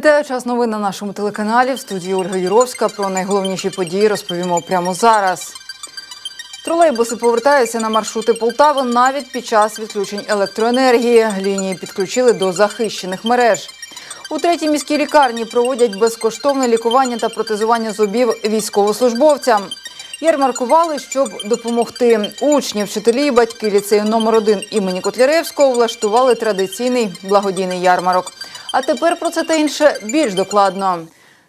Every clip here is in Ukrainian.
Вітаю час новин на нашому телеканалі. В студії Ольга Юровська. Про найголовніші події розповімо прямо зараз. Тролейбуси повертаються на маршрути Полтави навіть під час відключень електроенергії. Лінії підключили до захищених мереж. У третій міській лікарні проводять безкоштовне лікування та протезування зубів військовослужбовцям. Ярмаркували, щоб допомогти. Учні, вчителі батьки ліцею номер 1 імені Котляревського влаштували традиційний благодійний ярмарок. А тепер про це та інше більш докладно.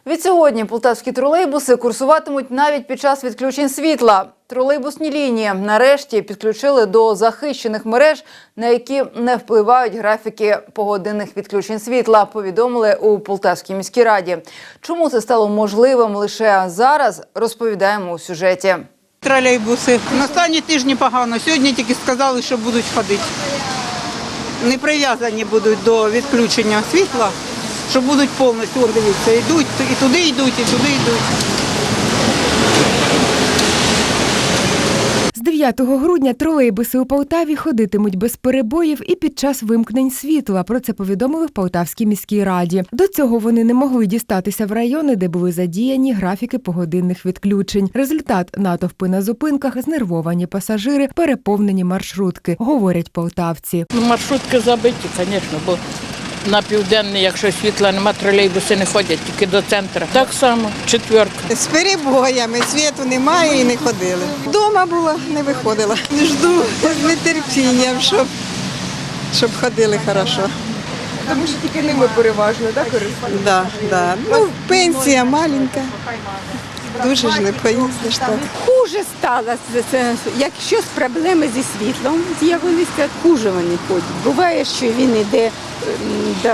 Відсьогодні полтавські тролейбуси курсуватимуть навіть під час відключень світла. Тролейбусні лінії нарешті підключили до захищених мереж, на які не впливають графіки погодинних відключень світла. Повідомили у Полтавській міській раді. Чому це стало можливим лише зараз? Розповідаємо у сюжеті. Тролейбуси. На останні тижні погано. Сьогодні тільки сказали, що будуть ходити. Не прив'язані будуть до відключення світла, що будуть повністю, от дивіться, йдуть, і туди йдуть, і туди йдуть. 9 грудня тролейбуси у Полтаві ходитимуть без перебоїв і під час вимкнень світла. Про це повідомили в Полтавській міській раді. До цього вони не могли дістатися в райони, де були задіяні графіки погодинних відключень. Результат натовпи на зупинках, знервовані пасажири, переповнені маршрутки, говорять полтавці. Ну, маршрутки забиті, звісно, бо на південний, якщо світла нема, тролейбуси не ходять, тільки до центру. Так само, четверка. З перебоями світу немає і не ходили. Дома була, не виходила. Жду з нетерпінням, щоб, щоб ходили хорошо. Тому що тільки ними переважно, так? Да, да. Ну, пенсія маленька. Дуже ж не поїздиш так. Хуже стало, якщо з проблеми зі світлом з'явилися, хуже вони ходять. Буває, що він йде до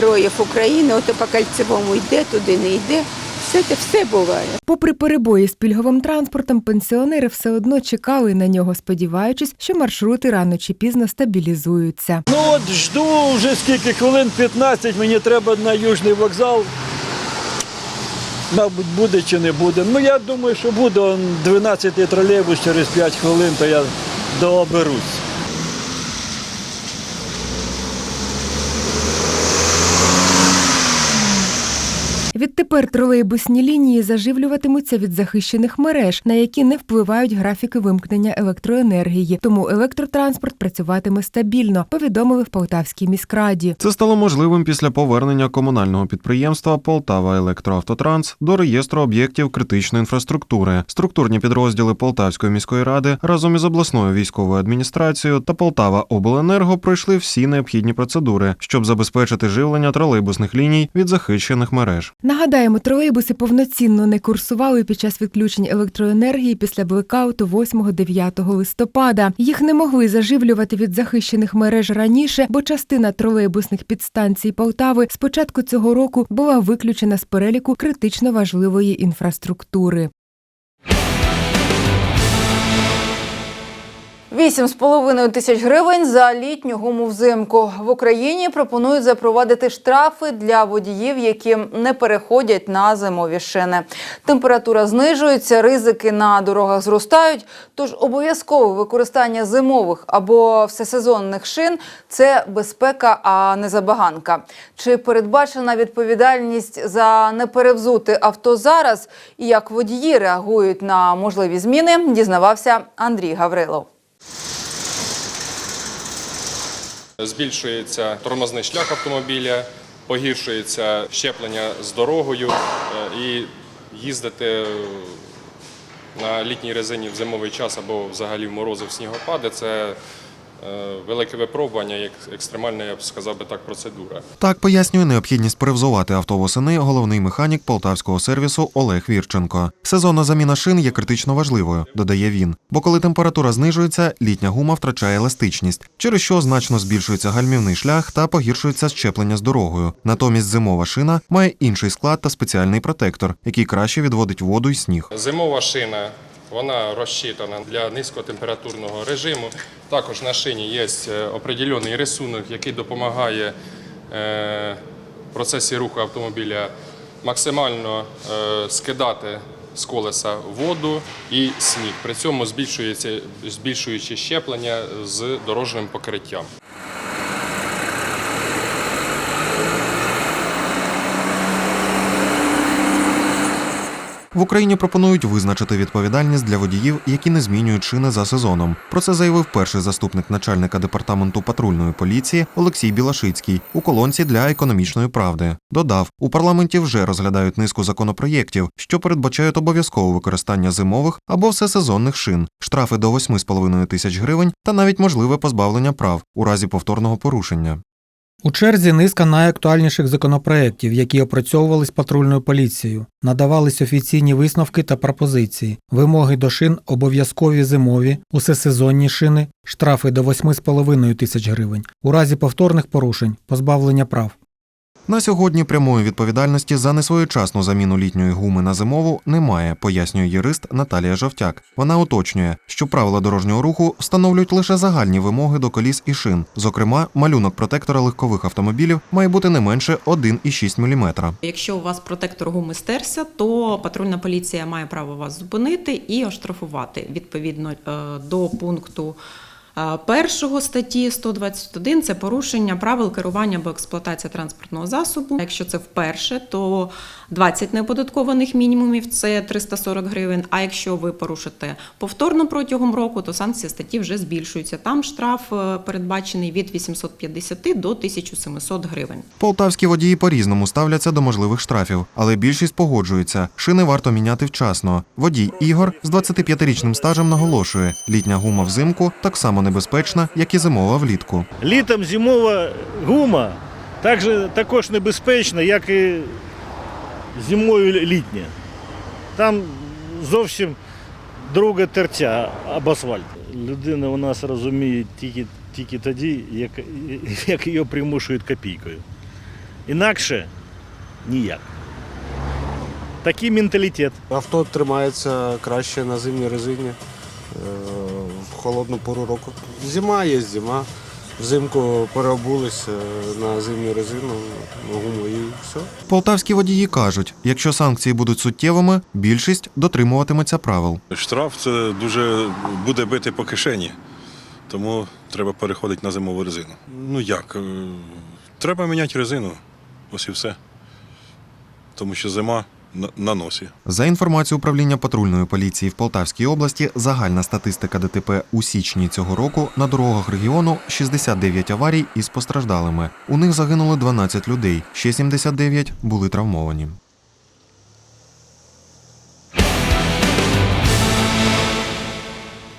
героїв України, ото по кольцевому йде, туди не йде. Все це все буває. Попри перебої з пільговим транспортом, пенсіонери все одно чекали на нього, сподіваючись, що маршрути рано чи пізно стабілізуються. Ну от жду вже скільки хвилин 15, мені треба на Южний вокзал. Мабуть, буде чи не буде. Ну я думаю, що буде 12-й тролейбус через 5 хвилин, то я дооберусь. Відтепер тролейбусні лінії заживлюватимуться від захищених мереж, на які не впливають графіки вимкнення електроенергії. Тому електротранспорт працюватиме стабільно, повідомили в Полтавській міськраді. Це стало можливим після повернення комунального підприємства Полтава Електроавтотранс до реєстру об'єктів критичної інфраструктури. Структурні підрозділи Полтавської міської ради разом із обласною військовою адміністрацією та Полтава Обленерго пройшли всі необхідні процедури, щоб забезпечити живлення тролейбусних ліній від захищених мереж. Нагадаємо, тролейбуси повноцінно не курсували під час відключень електроенергії після блекауту 8-9 листопада. Їх не могли заживлювати від захищених мереж раніше, бо частина тролейбусних підстанцій Полтави з початку цього року була виключена з переліку критично важливої інфраструктури. Вісім з половиною тисяч гривень за літню гуму взимку. В Україні пропонують запровадити штрафи для водіїв, які не переходять на зимові шини. Температура знижується, ризики на дорогах зростають. Тож обов'язкове використання зимових або всесезонних шин це безпека, а не забаганка. Чи передбачена відповідальність за неперевзути авто зараз і як водії реагують на можливі зміни, дізнавався Андрій Гаврилов. Збільшується тормозний шлях автомобіля, погіршується щеплення з дорогою е, і їздити на літній резині в зимовий час або взагалі в морози в снігопади це велике випробування, як екстремальна, я б сказав би так, процедура. Так пояснює необхідність перевзувати авто восени головний механік полтавського сервісу Олег Вірченко. Сезонна заміна шин є критично важливою, додає він. Бо коли температура знижується, літня гума втрачає еластичність, через що значно збільшується гальмівний шлях та погіршується щеплення з дорогою. Натомість зимова шина має інший склад та спеціальний протектор, який краще відводить воду і сніг. Зимова шина вона розчитана для низькотемпературного режиму. Також на шині є е, определений рисунок, який допомагає е, в процесі руху автомобіля максимально е, скидати з колеса воду і сніг. При цьому збільшується збільшуючи щеплення з дорожнім покриттям. В Україні пропонують визначити відповідальність для водіїв, які не змінюють шини за сезоном. Про це заявив перший заступник начальника департаменту патрульної поліції Олексій Білашицький у колонці для економічної правди. Додав, у парламенті вже розглядають низку законопроєктів, що передбачають обов'язкове використання зимових або всесезонних шин, штрафи до 8,5 тисяч гривень та навіть можливе позбавлення прав у разі повторного порушення. У черзі низка найактуальніших законопроєктів, які опрацьовувались патрульною поліцією, надавались офіційні висновки та пропозиції, вимоги до шин обов'язкові зимові, усесезонні шини, штрафи до 8,5 тисяч гривень, у разі повторних порушень, позбавлення прав. На сьогодні прямої відповідальності за несвоєчасну заміну літньої гуми на зимову немає, пояснює юрист Наталія Жовтяк. Вона уточнює, що правила дорожнього руху встановлюють лише загальні вимоги до коліс і шин. Зокрема, малюнок протектора легкових автомобілів має бути не менше 1,6 мм. Якщо у вас протектор гуми стерся, то патрульна поліція має право вас зупинити і оштрафувати відповідно е, до пункту. Першого статті 121 це порушення правил керування або експлуатація транспортного засобу. Якщо це вперше, то 20 неоподаткованих мінімумів це 340 гривень. А якщо ви порушите повторно протягом року, то санкція статті вже збільшується. Там штраф е, передбачений від 850 до 1700 гривень. Полтавські водії по-різному ставляться до можливих штрафів, але більшість погоджується. Шини варто міняти вчасно. Водій Ігор з 25-річним стажем наголошує, літня гума взимку так само небезпечна, як і зимова влітку. Літом зимова гума так також небезпечна, як і зимою літня. Там зовсім друге тертя об асфальт. Людина у нас розуміє тільки, тільки тоді, як, як її примушують копійкою. Інакше ніяк. Такий менталітет. Авто тримається краще на зимній резині е, холодну пору року. Зима є зима. Взимку переобулися на зимню резину, на гуму і все. Полтавські водії кажуть, якщо санкції будуть суттєвими, більшість дотримуватиметься правил. Штраф це дуже буде бити по кишені, тому треба переходити на зимову резину. Ну як? е, Треба міняти резину, ось і все. Тому що зима на- носі. За інформацією управління патрульної поліції в Полтавській області, загальна статистика ДТП у січні цього року на дорогах регіону 69 аварій із постраждалими. У них загинули 12 людей, ще 79 були травмовані.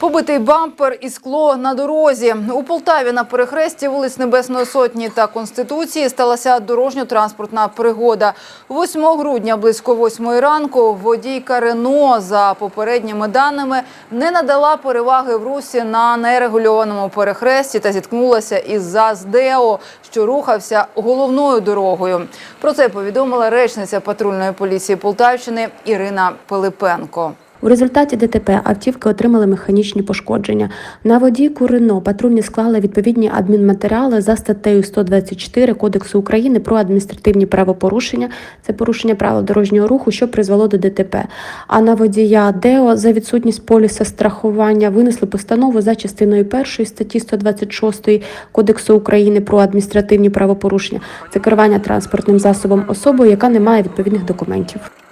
Побитий бампер і скло на дорозі. У Полтаві на перехресті вулиць Небесної Сотні та Конституції сталася дорожньо-транспортна пригода. 8 грудня близько 8 ранку водійка Рено за попередніми даними не надала переваги в русі на нерегульованому перехресті та зіткнулася із ЗАЗ «Део», що рухався головною дорогою. Про це повідомила речниця патрульної поліції Полтавщини Ірина Пилипенко. У результаті ДТП автівки отримали механічні пошкодження. На водійку Рено патрульні склали відповідні адмінматеріали за статтею 124 Кодексу України про адміністративні правопорушення. Це порушення правил дорожнього руху, що призвело до ДТП. А на водія Део за відсутність поліса страхування винесли постанову за частиною першої статті 126 Кодексу України про адміністративні правопорушення. Це керування транспортним засобом особою, яка не має відповідних документів.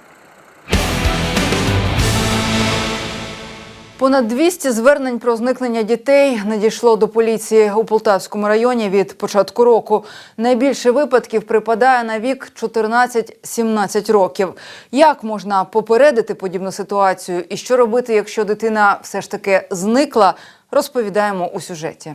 Понад 200 звернень про зникнення дітей надійшло до поліції у Полтавському районі від початку року. Найбільше випадків припадає на вік 14-17 років. Як можна попередити подібну ситуацію і що робити, якщо дитина все ж таки зникла, розповідаємо у сюжеті.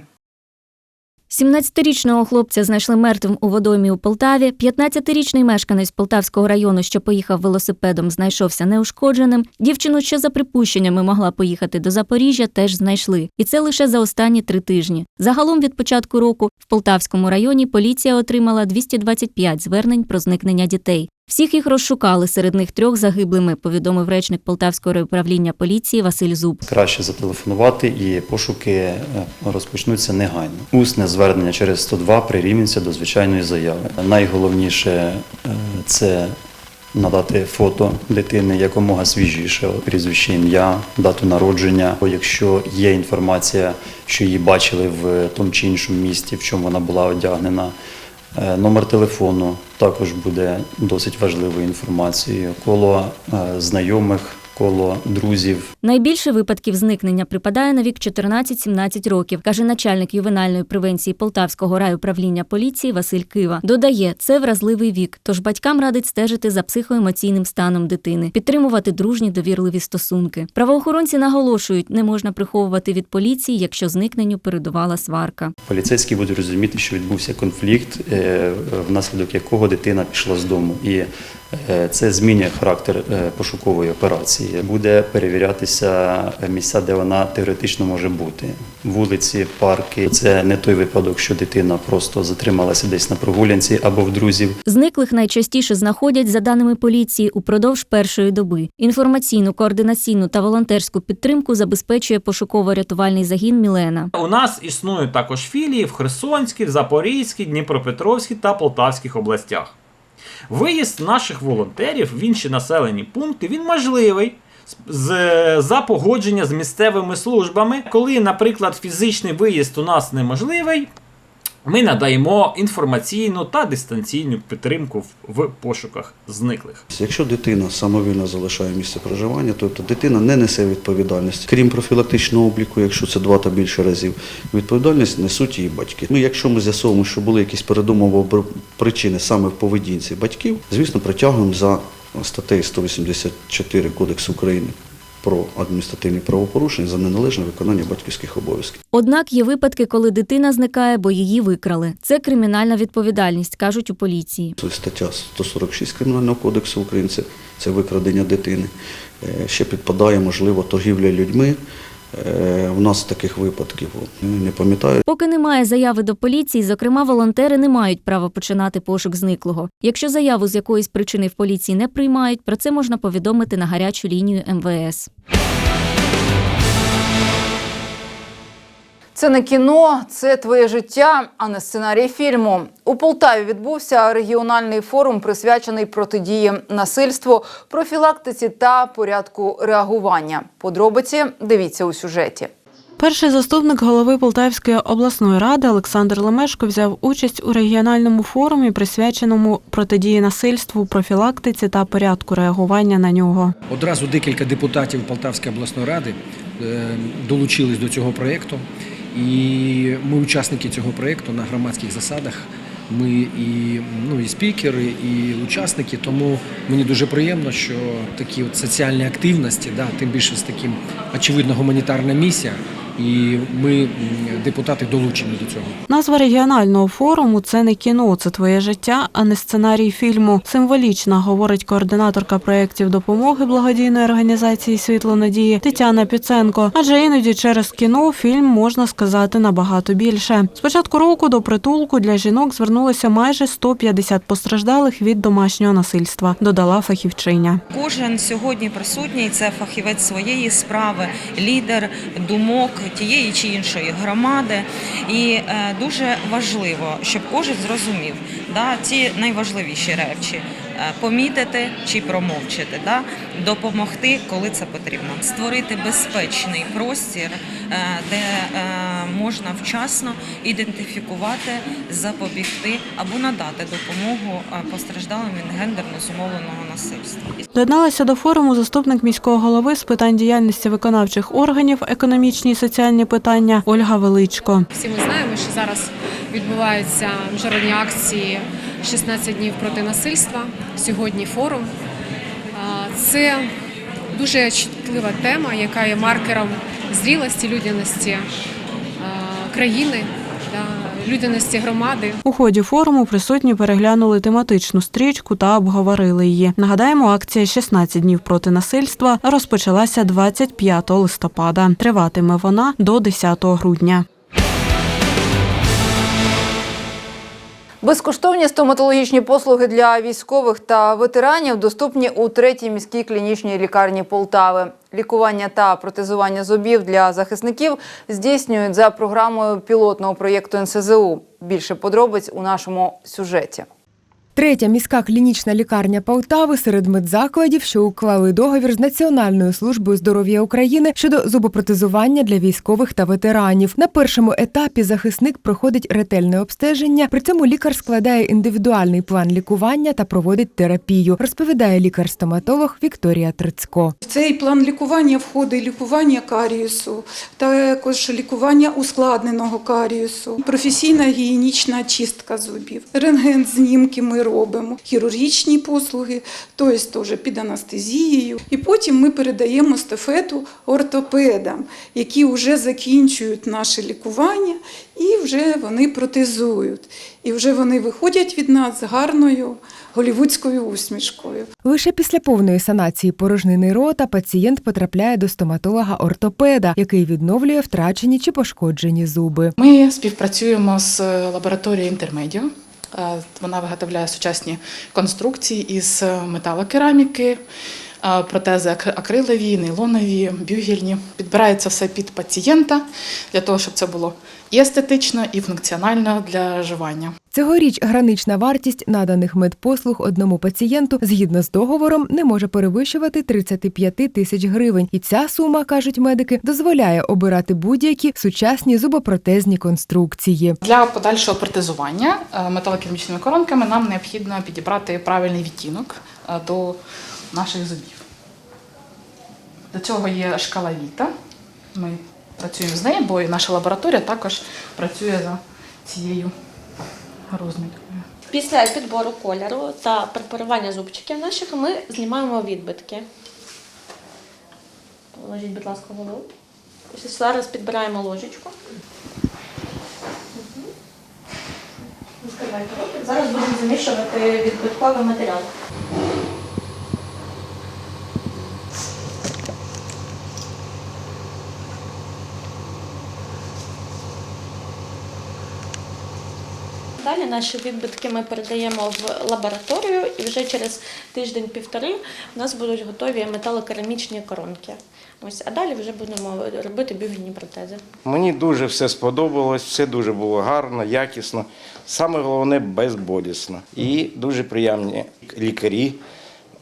17-річного хлопця знайшли мертвим у водоймі у Полтаві. 15-річний мешканець Полтавського району, що поїхав велосипедом, знайшовся неушкодженим. Дівчину, що за припущеннями могла поїхати до Запоріжжя, теж знайшли. І це лише за останні три тижні. Загалом від початку року в Полтавському районі поліція отримала 225 звернень про зникнення дітей. Всіх їх розшукали, серед них трьох загиблими, повідомив речник Полтавського райуправління поліції Василь Зуб. Краще зателефонувати і пошуки е, розпочнуться негайно. Усне звернення через 102 прирівнюється до звичайної заяви. Найголовніше е, це надати фото дитини якомога свіжіше, прізвище ім'я, дату народження. Якщо є інформація, що її бачили в тому чи іншому місті, в чому вона була одягнена, е, номер телефону, також буде досить важливою інформацією. Коло е, знайомих, коло друзів, Найбільше випадків зникнення припадає на вік 14-17 років, каже начальник ювенальної превенції Полтавського райуправління поліції Василь Кива. Додає, це вразливий вік, тож батькам радить стежити за психоемоційним станом дитини, підтримувати дружні довірливі стосунки. Правоохоронці наголошують, не можна приховувати від поліції, якщо зникненню передувала сварка. поліцейські будуть розуміти, що відбувся конфлікт, е, внаслідок якого дитина пішла з дому. І це змінює характер е, пошукової операції. Буде перевірятися місця, де вона теоретично може бути. Вулиці, парки. Це не той випадок, що дитина просто затрималася десь на прогулянці або в друзів. Зниклих найчастіше знаходять, за даними поліції, упродовж першої доби. Інформаційну, координаційну та волонтерську підтримку забезпечує пошуково-рятувальний загін Мілена. У нас існують також філії в Херсонській, Запорізькій, Дніпропетровській та Полтавських областях. Виїзд наших волонтерів в інші населені пункти він можливий з, за погодження з місцевими службами. Коли, наприклад, фізичний виїзд у нас неможливий, ми надаємо інформаційну та дистанційну підтримку в, пошуках зниклих. Якщо дитина самовільно залишає місце проживання, тобто дитина не несе відповідальність, крім профілактичного обліку, якщо це два та більше разів, відповідальність несуть її батьки. Ну, якщо ми з'ясовуємо, що були якісь передумови причини саме в поведінці батьків, звісно, притягуємо за статтею 184 Кодексу України про адміністративні правопорушення за неналежне виконання батьківських обов'язків. Однак є випадки, коли дитина зникає, бо її викрали. Це кримінальна відповідальність, кажуть у поліції. Це стаття 146 Кримінального кодексу України, це, викрадення дитини. Е, Ще підпадає, можливо, торгівля людьми. Е, У нас таких випадків не пам'ятаю. Поки немає заяви до поліції, зокрема, волонтери не мають права починати пошук зниклого. Якщо заяву з якоїсь причини в поліції не приймають, про це можна повідомити на гарячу лінію МВС. Це не кіно, це твоє життя, а не сценарій фільму. У Полтаві відбувся регіональний форум, присвячений протидії насильству, профілактиці та порядку реагування. Подробиці дивіться у сюжеті. Перший заступник голови Полтавської обласної ради Олександр Лемешко взяв участь у регіональному форумі, присвяченому протидії насильству, профілактиці та порядку реагування на нього. Одразу декілька депутатів Полтавської обласної ради е, долучились до цього проєкту. І ми учасники цього проєкту на громадських засадах. Ми і, ну, і спікери, і учасники, тому мені дуже приємно, що такі от соціальні активності, да, тим більше з таким очевидно гуманітарна місія, і ми, депутати, долучені до цього. Назва регіонального форуму це не кіно, це твоє життя, а не сценарій фільму. Символічно говорить координаторка проєктів допомоги благодійної організації Світло надії Тетяна Піценко. Адже іноді через кіно фільм можна сказати набагато більше. З початку року до притулку для жінок звернулося майже 150 постраждалих від домашнього насильства. Додала фахівчиня. Кожен сьогодні присутній це фахівець своєї справи, лідер думок тієї чи іншої громади. І е, дуже важливо, щоб кожен зрозумів да, ці найважливіші речі. Е, Помітити чи промовчити, да? допомогти, коли це потрібно, створити безпечний простір, е, де е, можна вчасно ідентифікувати, запобігти або надати допомогу постраждалим від гендерно зумовленого насильства. Доєдналася до форуму заступник міського голови з питань діяльності виконавчих органів, економічні і соціальні питання Ольга Величко. Всі ми знаємо, що зараз відбуваються міжнародні акції «16 днів проти насильства. Сьогодні форум. Це дуже чутлива тема, яка є маркером зрілості людяності країни, людяності громади. У ході форуму присутні переглянули тематичну стрічку та обговорили її. Нагадаємо, акція «16 днів проти насильства розпочалася 25 листопада. Триватиме вона до 10 грудня. Безкоштовні стоматологічні послуги для військових та ветеранів доступні у третій міській клінічній лікарні Полтави. Лікування та протезування зубів для захисників здійснюють за програмою пілотного проєкту НСЗУ. Більше подробиць у нашому сюжеті. Третя міська клінічна лікарня Полтави серед медзакладів, що уклали договір з Національною службою здоров'я України щодо зубопротезування для військових та ветеранів. На першому етапі захисник проходить ретельне обстеження. При цьому лікар складає індивідуальний план лікування та проводить терапію, розповідає лікар-стоматолог Вікторія Трицько. В цей план лікування входить лікування каріусу, також лікування ускладненого каріусу, професійна гігієнічна чистка зубів, рентген-знімки ми робимо, хірургічні послуги, тобто теж під анестезією. І потім ми передаємо стафету ортопедам, які вже закінчують наше лікування і вже вони протезують. І вже вони виходять від нас з гарною голівудською усмішкою. Лише після повної санації порожнини рота пацієнт потрапляє до стоматолога-ортопеда, який відновлює втрачені чи пошкоджені зуби. Ми співпрацюємо з лабораторією Інтермедіо. Е, Вона виготовляє сучасні конструкції із металокераміки, протези ак- акрилові, нейлонові, бюгельні. Підбирається все під пацієнта для того, щоб це було і естетично, і функціонально для вживання. Цьогоріч гранична вартість наданих медпослуг одному пацієнту згідно з договором не може перевищувати 35 тисяч гривень. І ця сума, кажуть медики, дозволяє обирати будь-які сучасні зубопротезні конструкції. Для подальшого протезування е, металокерамічними коронками нам необхідно підібрати правильний відтінок е, до наших зубів. До цього є шкала Віта. Ми працюємо з нею, бо і наша лабораторія також працює за цією розміткою. Після підбору кольору та препарування зубчиків наших ми знімаємо відбитки. Положіть, будь ласка, голову. Зараз підбираємо ложечку. Зараз будемо замішувати відбитковий матеріал. Наші відбитки ми передаємо в лабораторію і вже через тиждень-півтори у нас будуть готові металокерамічні коронки. Ось, а далі вже будемо робити бюгельні протези. Мені дуже все сподобалось, все дуже було гарно, якісно. Саме головне безболісно. І дуже приємні лікарі,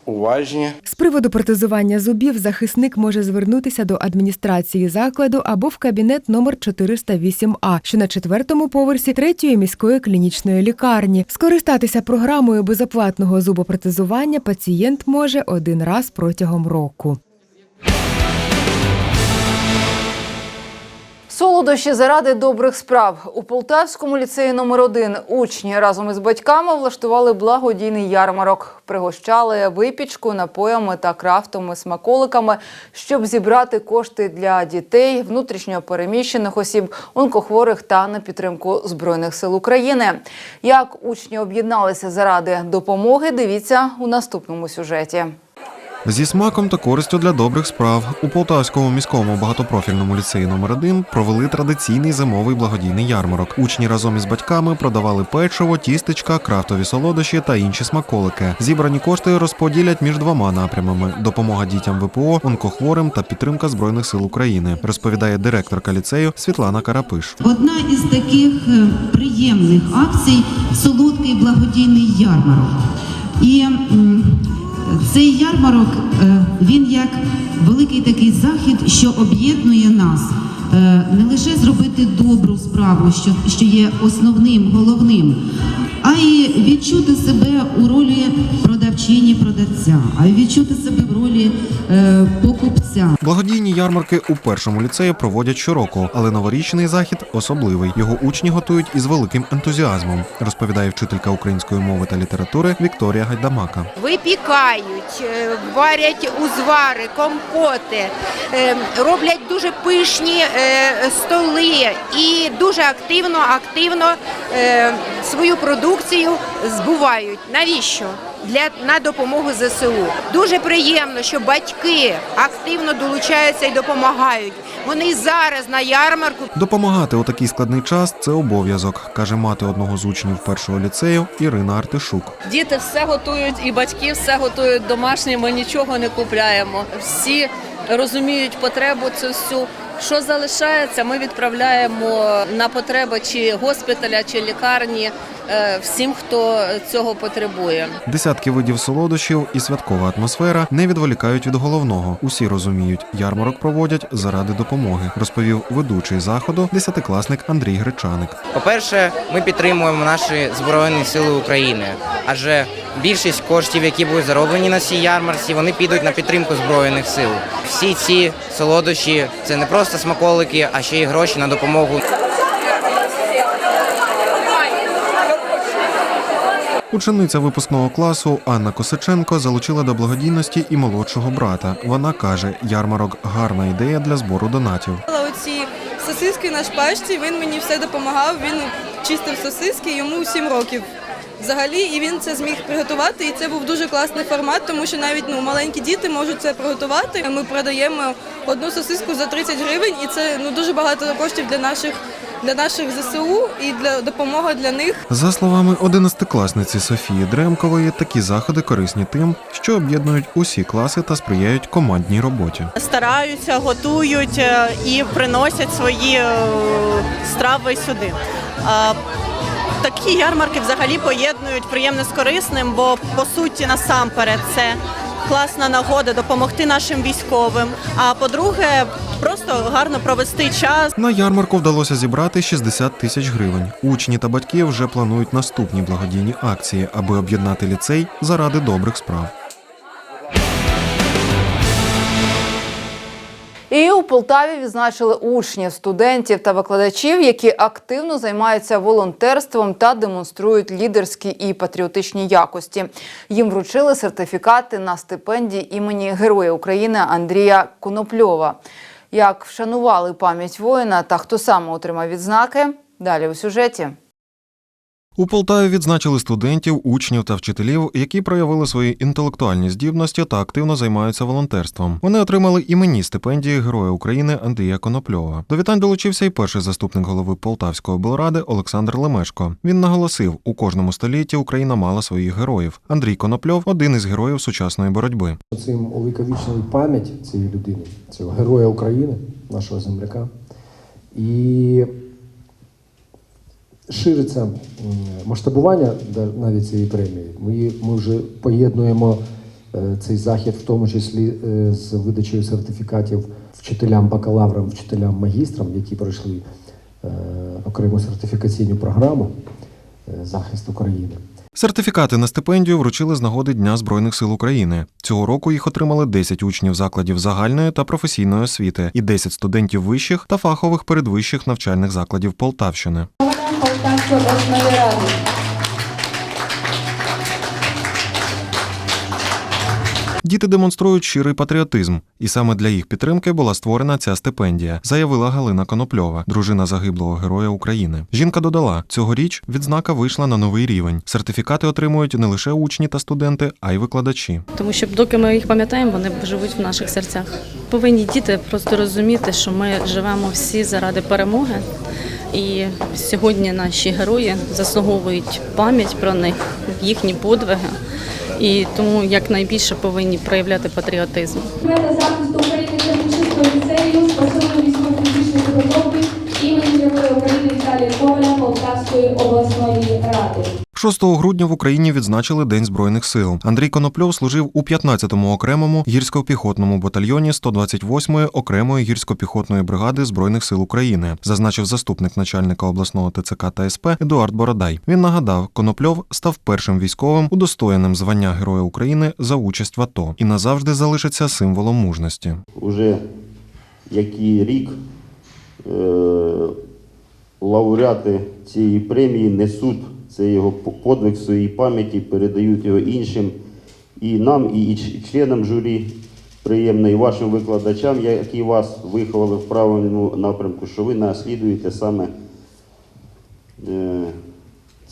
уважні. З приводу протезування зубів захисник може звернутися до адміністрації закладу або в кабінет номер 408А, що на четвертому поверсі третьої міської клінічної лікарні. Скористатися програмою безоплатного зубопротезування пацієнт може один раз протягом року. Солодощі заради добрих справ у Полтавському ліцеї номер 1 учні разом із батьками влаштували благодійний ярмарок. Пригощали випічку, напоями та крафтовими смаколиками, щоб зібрати кошти для дітей, внутрішньо переміщених осіб, онкохворих та на підтримку збройних сил України. Як учні об'єдналися заради допомоги, дивіться у наступному сюжеті. Зі смаком та користю для добрих справ у Полтавському міському багатопрофільному ліцеї номер 1 провели традиційний зимовий благодійний ярмарок. Учні разом із батьками продавали печиво, тістечка, крафтові солодощі та інші смаколики. Зібрані кошти розподілять між двома напрямами: допомога дітям ВПО, онкохворим та підтримка збройних сил України, розповідає директорка ліцею Світлана Карапиш. Одна із таких е, приємних акцій солодкий благодійний ярмарок. І цей ярмарок е, він як великий такий захід, що об'єднує нас. е, Не лише зробити добру справу, що, що є основним, головним, а й відчути себе у ролі продавчині продавця, а й відчути себе в ролі е, покупця. Благодійні ярмарки у першому ліцеї проводять щороку, але новорічний захід особливий. Його учні готують із великим ентузіазмом, розповідає вчителька української мови та літератури Вікторія Гайдамака. Випікають, е, варять узвари, компоти, е, роблять дуже пишні е, столи і дуже активно, активно свою продукцію збувають. Навіщо? Для на допомогу ЗСУ дуже приємно, що батьки активно долучаються і допомагають. Вони зараз на ярмарку Допомагати у такий складний час це обов'язок, каже мати одного з учнів першого ліцею Ірина Артишук. Діти все готують, і батьки все готують домашнє. Ми нічого не купляємо. Всі розуміють потребу цю всю. Що залишається, ми відправляємо на потреби чи госпіталя, чи лікарні. е, всім, хто цього потребує. Десятки видів солодощів і святкова атмосфера не відволікають від головного. Усі розуміють, ярмарок проводять заради допомоги, розповів ведучий заходу, десятикласник Андрій Гречаник. По-перше, ми підтримуємо наші Збройні Сили України, адже більшість коштів, які будуть зароблені на цій ярмарці, вони підуть на підтримку Збройних сил. Всі ці солодощі це не просто смаколики, а ще й гроші на допомогу. Учениця випускного класу Анна Косиченко залучила до благодійності і молодшого брата. Вона каже, ярмарок гарна ідея для збору донатів. Оці сосиски на шпажці, він мені все допомагав. Він чистив сосиски, йому 7 років. Взагалі, і він це зміг приготувати, і це був дуже класний формат, тому що навіть ну маленькі діти можуть це приготувати. Ми продаємо одну сосиску за 30 гривень, і це ну дуже багато коштів для наших для наших ЗСУ і для допомоги для них. За словами одинадцятикласниці Софії Дремкової, такі заходи корисні тим, що об'єднують усі класи та сприяють командній роботі. стараються, готують е, і приносять свої е, страви сюди. Такі ярмарки взагалі поєднують приємне з корисним, бо по суті насамперед це класна нагода допомогти нашим військовим. А по-друге, просто гарно провести час. На ярмарку вдалося зібрати 60 тисяч гривень. Учні та батьки вже планують наступні благодійні акції, аби об'єднати ліцей заради добрих справ. І у Полтаві відзначили учнів, студентів та викладачів, які активно займаються волонтерством та демонструють лідерські і патріотичні якості. Їм вручили сертифікати на стипендії імені Героя України Андрія Конопльова. Як вшанували пам'ять воїна та хто саме отримав відзнаки? Далі у сюжеті. У Полтаві відзначили студентів, учнів та вчителів, які проявили свої інтелектуальні здібності та активно займаються волонтерством. Вони отримали іменні стипендії Героя України Андрія Конопльова. До вітань долучився і перший заступник голови Полтавської облради Олександр Лемешко. Він наголосив, у кожному столітті Україна мала своїх героїв. Андрій Конопльов один із героїв сучасної боротьби. Цим увіковічною пам'ять цієї людини, цього героя України, нашого земляка. І шириться масштабування навіть цієї премії. Ми, ми вже поєднуємо е, цей захід, в тому числі е, з видачею сертифікатів вчителям бакалаврам, вчителям магістрам, які пройшли е, окрему сертифікаційну програму захист України. Сертифікати на стипендію вручили з нагоди Дня Збройних сил України. Цього року їх отримали 10 учнів закладів загальної та професійної освіти і 10 студентів вищих та фахових передвищих навчальних закладів Полтавщини. Полтавської обласної ради. Діти демонструють щирий патріотизм, і саме для їх підтримки була створена ця стипендія, заявила Галина Конопльова, дружина загиблого героя України. Жінка додала, цьогоріч відзнака вийшла на новий рівень. Сертифікати отримують не лише учні та студенти, а й викладачі. Тому що доки ми їх пам'ятаємо, вони живуть в наших серцях. Повинні діти просто розуміти, що ми живемо всі заради перемоги. І сьогодні наші герої заслуговують пам'ять про них, їхні подвиги. І тому якнайбільше повинні проявляти патріотизм. Захисту України Чернічинського ліцею спортивної військово-фізичної підготовки імені Героя України Віталія Коваля Полтавської обласної ради. 6 грудня в Україні відзначили День Збройних сил. Андрій Конопльов служив у 15-му окремому гірсько-піхотному батальйоні 128-ї окремої гірсько-піхотної бригади Збройних сил України, зазначив заступник начальника обласного ТЦК та СП Едуард Бородай. Він нагадав, Конопльов став першим військовим, удостоєним звання Героя України за участь в АТО і назавжди залишиться символом мужності. Уже який рік е, лауреати цієї премії несуть цей його подвиг своїй пам'яті, передають його іншим і нам, і, і членам журі. Приємно і вашим викладачам, які вас виховали в правильному напрямку, що ви наслідуєте саме е,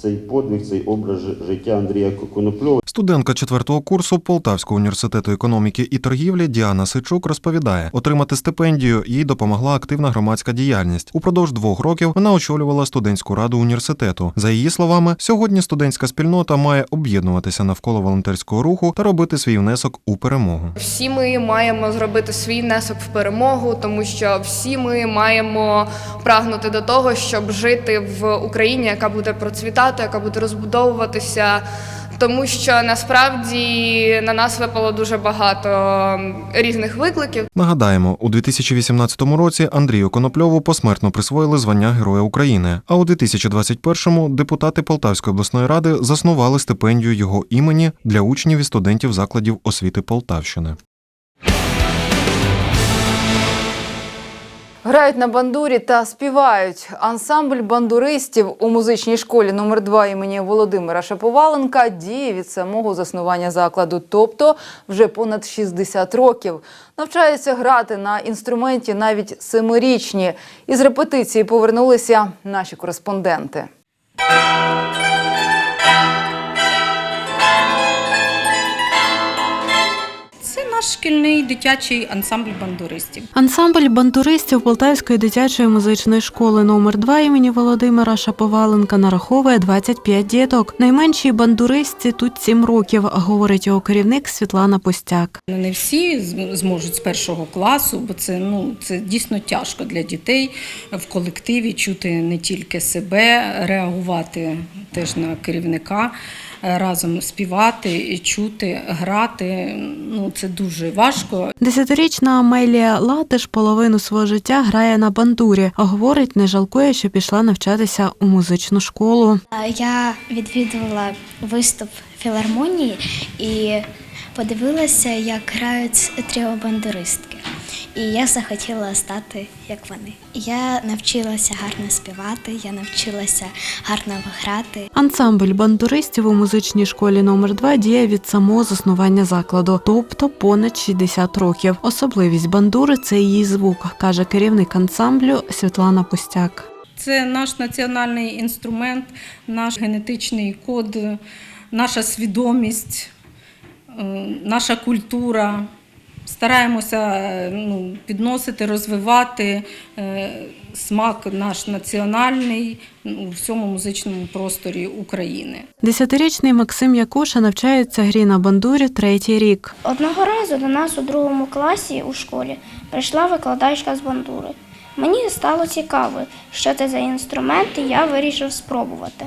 цей подвиг, цей образ життя Андрія Конопльова. Студентка четвертого курсу Полтавського університету економіки і торгівлі Діана Сичук розповідає, отримати стипендію їй допомогла активна громадська діяльність. Упродовж двох років вона очолювала студентську раду університету. За її словами, сьогодні студентська спільнота має об'єднуватися навколо волонтерського руху та робити свій внесок у перемогу. Всі ми маємо зробити свій внесок в перемогу, тому що всі ми маємо прагнути до того, щоб жити в Україні, яка буде процвітати, робота, яка буде розбудовуватися. Тому що насправді на нас випало дуже багато різних викликів. Нагадаємо, у 2018 році Андрію Конопльову посмертно присвоїли звання Героя України. А у 2021-му депутати Полтавської обласної ради заснували стипендію його імені для учнів і студентів закладів освіти Полтавщини. Грають на бандурі та співають. Ансамбль бандуристів у музичній школі номер 2 імені Володимира Шаповаленка діє від самого заснування закладу, тобто вже понад 60 років. Навчаються грати на інструменті навіть семирічні. Із репетиції повернулися наші кореспонденти. Це дитячий ансамбль бандуристів. Ансамбль бандуристів Полтавської дитячої музичної школи номер 2 імені Володимира Шаповаленка нараховує 25 діток. Найменшій бандуристці тут 7 років, говорить його керівник Світлана Постяк. Ну, Не всі зможуть з першого класу, бо це ну це дійсно тяжко для дітей в колективі чути не тільки себе, реагувати теж на керівника, разом співати, чути, грати. Ну це дуже важко. Десятирічна Амелія Латиш половину свого життя грає на бандурі. а Говорить, не жалкує, що пішла навчатися у музичну школу. Я відвідувала виступ філармонії і подивилася, як грають тріо бандуристки. І я захотіла стати як вони. Я навчилася гарно співати, я навчилася гарно грати. Ансамбль бандуристів у музичній школі номер 2 діє від самого заснування закладу, тобто понад 60 років. Особливість бандури це її звук, каже керівник ансамблю Світлана Пустяк. Це наш національний інструмент, наш генетичний код, наша свідомість, е, наша культура. Стараємося е, ну, підносити, розвивати е, смак наш національний ну, у всьому музичному просторі України. Десятирічний Максим Якуша навчається грі на бандурі третій рік. Одного разу до нас у другому класі у школі прийшла викладачка з бандури. Мені стало цікаво, що це за інструмент, і я вирішив спробувати.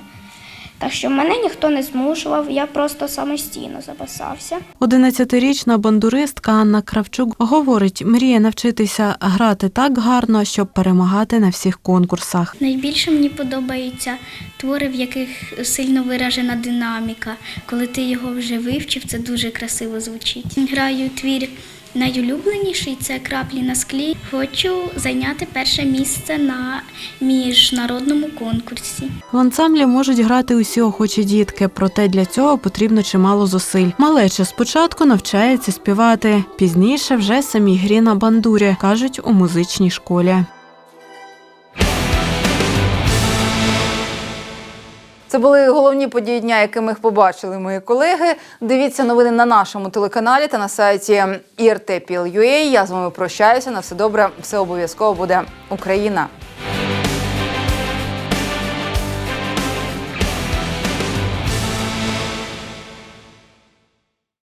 Так що мене ніхто не змушував, я просто самостійно записався. 11-річна бандуристка Анна Кравчук говорить, мріє навчитися грати так гарно, щоб перемагати на всіх конкурсах. Найбільше мені подобаються твори, в яких сильно виражена динаміка. Коли ти його вже вивчив, це дуже красиво звучить. Граю твір найулюбленіший це краплі на склі. Хочу зайняти перше місце на міжнародному конкурсі. В ансамблі можуть грати усі охочі дітки, проте для цього потрібно чимало зусиль. Малеча спочатку навчається співати, пізніше вже самі грі на бандурі, кажуть у музичній школі. Це були головні події дня, якими їх побачили мої колеги. Дивіться новини на нашому телеканалі та на сайті IRT.PL.UA. Я з вами прощаюся. На все добре, все обов'язково буде Україна.